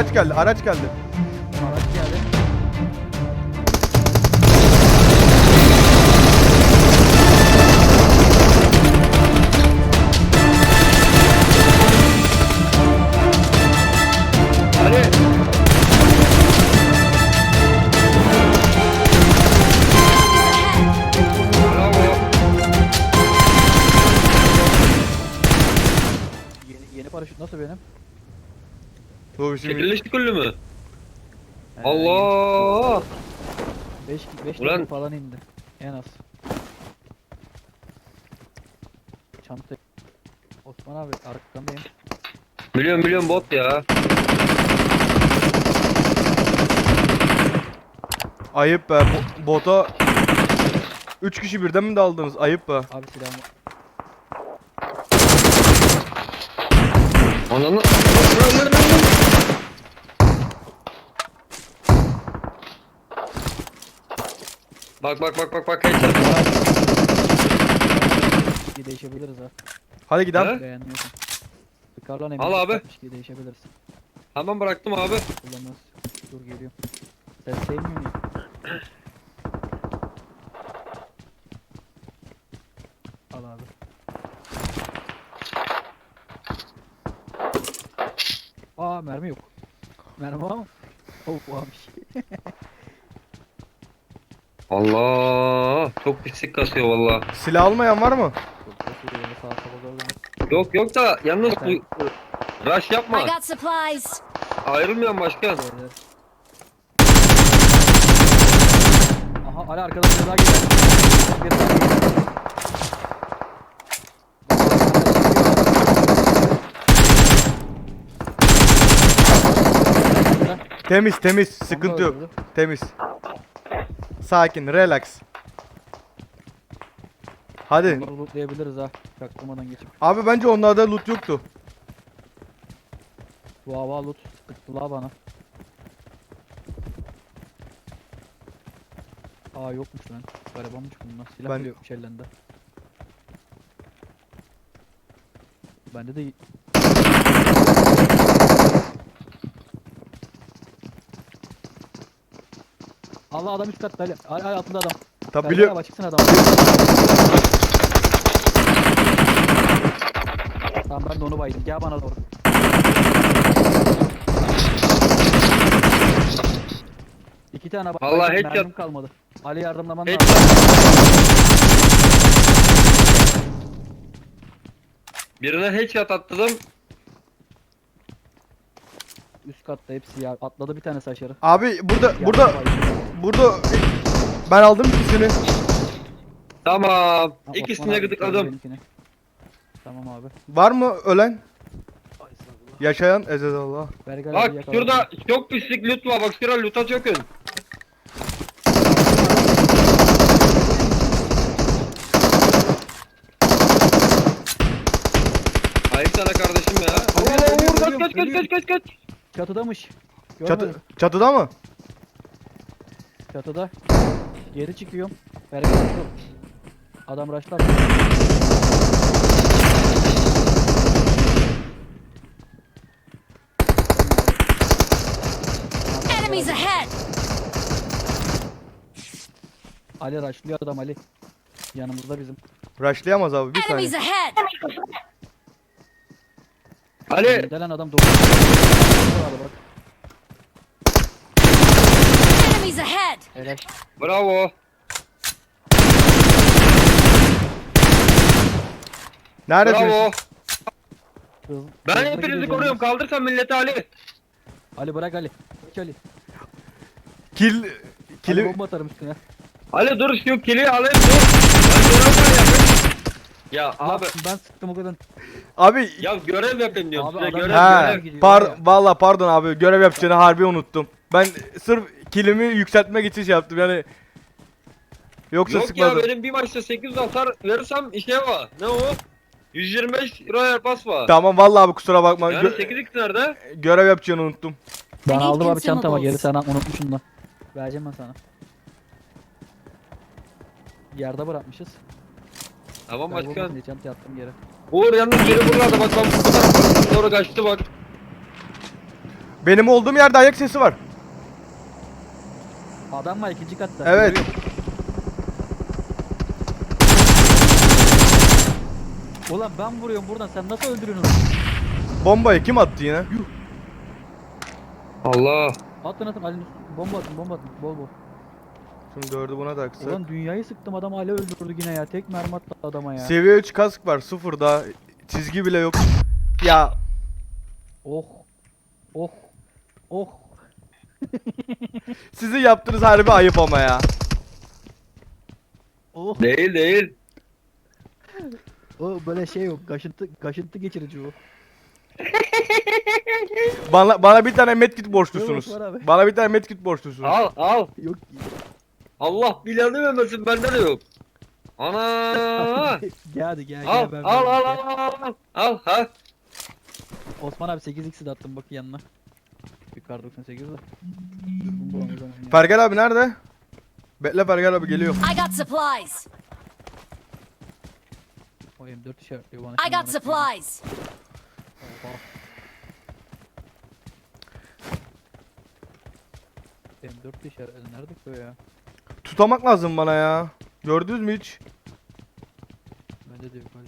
Araç geldi, araç geldi. Araç geldi. Ali. Bravo. Yeni, yeni paraşüt nasıl benim? Bu bizim Şekilleşti kullu mü? Allah. 5 5 Ulan. falan indi. En az. Çanta. Osman abi arkandayım. Milyon milyon bot ya. ayıp be. Bo- bota 3 kişi birden mi daldınız? Ayıp be. Abi silahımı. Ananı. Bak bak bak bak bak headshot. Bir değişebiliriz ha. Hadi gidelim. He? Beğenmiyorsun. Sıkarlan emin. Al abi. Bir değişebiliriz. Hemen bıraktım abi. Kullanmaz. Dur geliyorum. Sen sevmiyor musun? Al abi. Aa mermi yok. Mermi var mı? Oh varmış. Allah. Çok pislik kasıyor valla. Silah almayan var mı? Yok yok da yalnız bu rush I yapma. got supplies. Ayrılmayan başkan. Aha Ali arkadan bir daha geliyor. Bir daha geliyor. Temiz temiz. Sıkıntı yok. Temiz. Sakin, relax. Hadi. Bunları lootlayabiliriz ha. Çaktırmadan geçip. Abi bence onlarda loot yoktu. Bu hava loot sıktı la bana. Aa yokmuş lan. Garibanmış bunlar. Silah Ben- yokmuş ellerinde. Bende de Allah adam üst katta Ali. Ali, Ali altında adam. Tabi biliyorum. gel, Çıksın adam. Tamam ben de onu baydım. Gel bana doğru. İki tane baydım. Vallahi headshot. Mermim kalmadı. Ali yardımlaman Headshot. lazım. Birine headshot attım. Üst katta hepsi ya. Atladı bir tanesi aşağı. Abi burada Yardım burada baydım. Burada ben aldım ikisini. Tamam. Ha, Osman İkisini abi, gıdıkladım. benimkini. Tamam abi. Var mı ölen? Yaşayan Ezezallah. Bergal Bak yakaladı. şurada çok pislik loot var. Bak şurada loot'a çökün. Ayıp sana kardeşim ya. Ölüyorum, Oo, ölüyorum, kaç kaç kaç kaç kaç kaç. Çatıdamış. Çatı, Görmedim. çatıda mı? Çatıda. Geri çıkıyorum. Bergal abi. Adam raşlar. Enemies ahead. Ali raşlıyor adam Ali. Yanımızda bizim. Rushlayamaz abi bir Enemies saniye. ahead. Ali Gelen adam dokuz. Hadi bak. Ahead. Helal. bravo. Neredesiniz? Bravo. Hız, Ben hızlı hepinizi koruyorum. Kaldırsan milleti Ali. Ali bırak Ali. Geç Ali. Kill Ali kili bomba atarım üstüne. Ali dur şu kili alayım dur. Ben görev var yapayım. Ya Abi. abi. Ben sıktım o kadar. abi Ya görev yapayım diyorum Abi size adam- görev ha görev. gidiyor par ya. valla pardon abi görev yapacağını harbi unuttum. Ben sırf kilimi yükseltmek için şey yaptım yani. Yoksa Yok sıkmadım. ya benim bir maçta 800 hasar verirsem işe var. Ne o? 125 Royal Pass var. Tamam vallahi abi kusura bakma. Yani Gö- 8x nerede? görev yapacağını unuttum. Ben I need aldım abi çantama geri consumables. sana unutmuşum da. Vereceğim ben sana. Yerde bırakmışız. Tamam Kaybolmasın başkan. diye çantaya attım geri. Uğur yalnız biri buralarda bak bak bu tarafa doğru kaçtı bak. Benim olduğum yerde ayak sesi var. Adam var ikinci katta. Evet. Ulan ben vuruyorum buradan sen nasıl öldürüyorsun? Bombayı kim attı yine? Allah. Atın atın Ali bomba atın bomba atın bol bol. Şunu dördü buna taksak. Ulan dünyayı sıktım adam hala öldürdü yine ya. Tek mermi attı adama ya. Seviye 3 kask var. Sıfır daha. Çizgi bile yok. Ya oh. Oh. Oh. sizin yaptığınız harbi ayıp ama ya. Oh. Değil değil. O böyle şey yok. Kaşıntı kaşıntı geçirici o. Bana bana bir tane medkit borçlusunuz. Yok, var abi. Bana bir tane medkit borçlusunuz. Al al. Yok. Allah bilanı vermesin bende de yok. Ana. gel hadi gel al gel ben al al al al al. Al ha. Osman abi 8x'i de attım bak yanına. Bir kar 98 de. Dürbün. Fergal abi nerede? Bekle Fergal abi geliyor. I got supplies. O M4 işaretliyor bana. I got supplies. Oha. M4 işaretli nerede ki o ya? Tutamak lazım bana ya. Gördünüz mü hiç? Bende de yok hadi.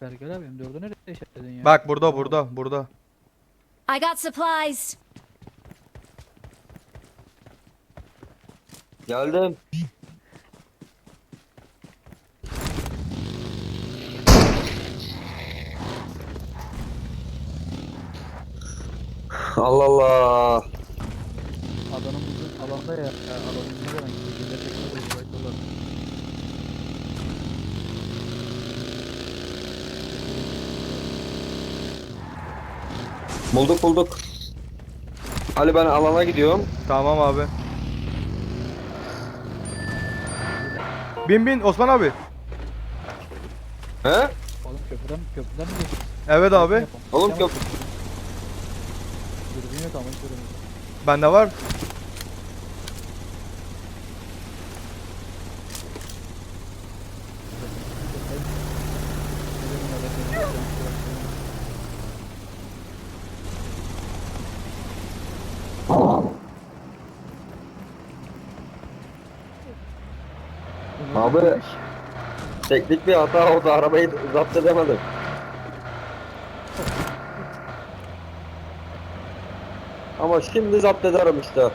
Berger abi M4'ü nereye işaretledin ya? Bak burada burada burada. I got supplies. Geldim. Allah Allah. Adanın bugün alanda ya. ya Bulduk bulduk. Ali ben alana gidiyorum. Tamam abi. Bin bin Osman abi. He? Oğlum köprüden köprüden mi? Evet abi. Oğlum Yapalım. köp Dürbün yok ama hiç. Bende var. Abi. teknik bir hata oldu. Arabayı zapt edemedim. Ama şimdi zapt ederim işte.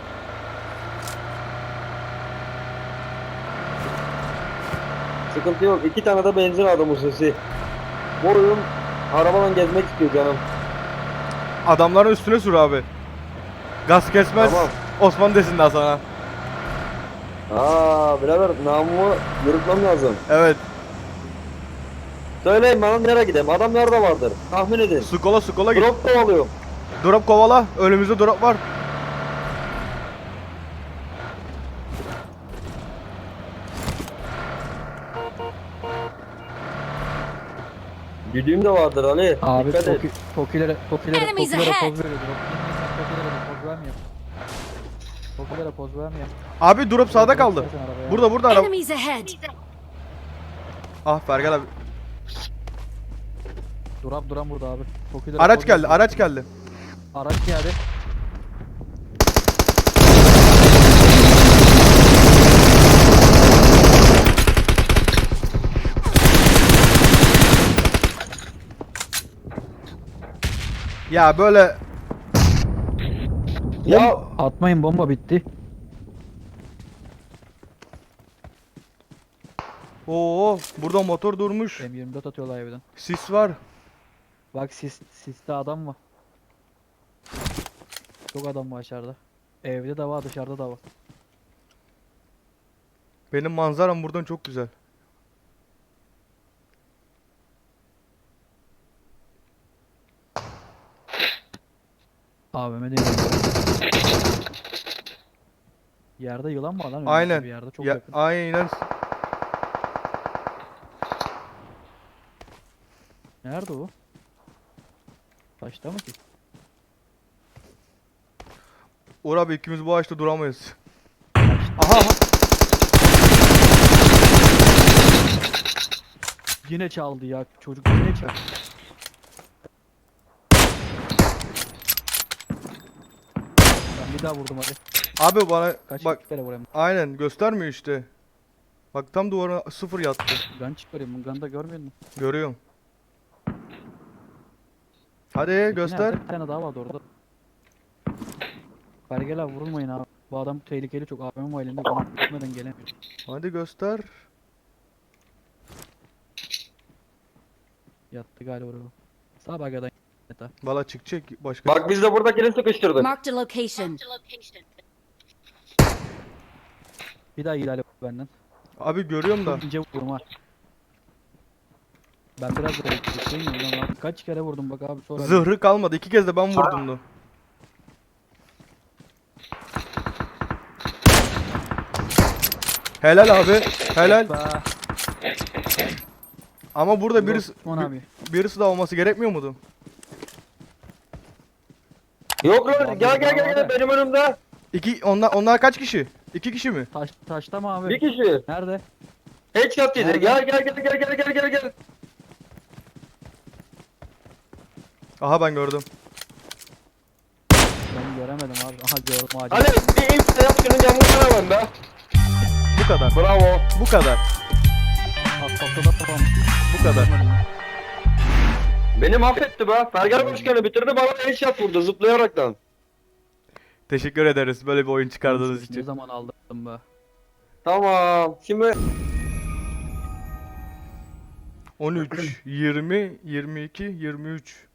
Sıkıntı yok. İki tane de benzin aldım hususi. Oyun arabadan gezmek istiyor canım. Adamların üstüne sür abi. Gaz kesmez. Tamam. Osman desin daha sana. Aa birader namımı yürütmem lazım. Evet. Söyleyin bana nereye gideyim? Adam nerede vardır? Tahmin edin. Skola skola git. Drop kovalıyorum. Drop kovala. Önümüzde drop var. Güdüğüm de vardır Ali. Abi Dikkat et. Toki, Tokilere, Tokilere, Enemies Tokilere ahead. Tokilere vermiyor. Tokilere poz vermiyor. Abi drop sağda kaldı. Burada burada araba. Enemies ahead. Ah Fergal abi. Duran duran burada abi. Tokilere Araç poz geldi veriyor. araç geldi. Araç geldi. Ya böyle Ya Atmayın bomba bitti. Oo burada motor durmuş. M24 atıyorlar evden. Sis var. Bak sis, siste adam var. Çok adam var aşağıda. Evde de var dışarıda da var. Benim manzaram buradan çok güzel. AVM değil. Yerde yılan var lan. önümüzde Aynen. Bir yerde çok ya, yakın. aynen. Nerede o? Taşta mı ki? Uğur abi ikimiz bu ağaçta duramayız. Aha aha. Yine çaldı ya çocuk yine çaldı. Bir daha vurdum hadi. Abi bana Kaç bak kere vurayım. aynen göstermiyor işte. Bak tam duvara sıfır yattı. Gun çıkarayım. Bu gun'da görmüyor musun? Görüyorum. Hadi göster. nerede? Bir tane daha vardı orada. Bergel abi vurulmayın abi. Bu adam tehlikeli çok. AVM var elinde. Ona gitmeden gelemiyor. Hadi göster. Yattı galiba oraya. Sağ bagadan yata. Valla çıkacak başka. Bak biz de buradakini sıkıştırdık. Marked a location. Bir daha ilerle benden. Abi görüyorum da. Çok ince vurdum ha. Ben biraz da bekleyeyim ya. Lan Kaç kere vurdum bak abi sonra. Zırhı kalmadı. İki kez de ben vurdum da. Helal abi. Helal. Ama burada birisi Osman abi. birisi daha olması gerekmiyor muydu? Yok lan gel gel gel gel benim önümde. İki onlar onlar kaç kişi? İki kişi mi? Taş, taşta mı abi? Bir kişi. Nerede? Headshot. Nerede? Gel gel gel gel gel gel gel gel. Aha ben gördüm. Ben göremedim abi. Aha gördüm ağacı. Hadi bir imse yap şunun yamuklarına ben be. Bu kadar. Bravo. Bu kadar. Asfaltta da falan. Bu kadar. Beni mahvetti be. Fergar Başkanı bitirdi bana headshot vurdu zıplayaraktan. Teşekkür ederiz böyle bir oyun çıkardığınız Ne için. zaman aldım be? Tamam. Şimdi 13, 20, 22, 23.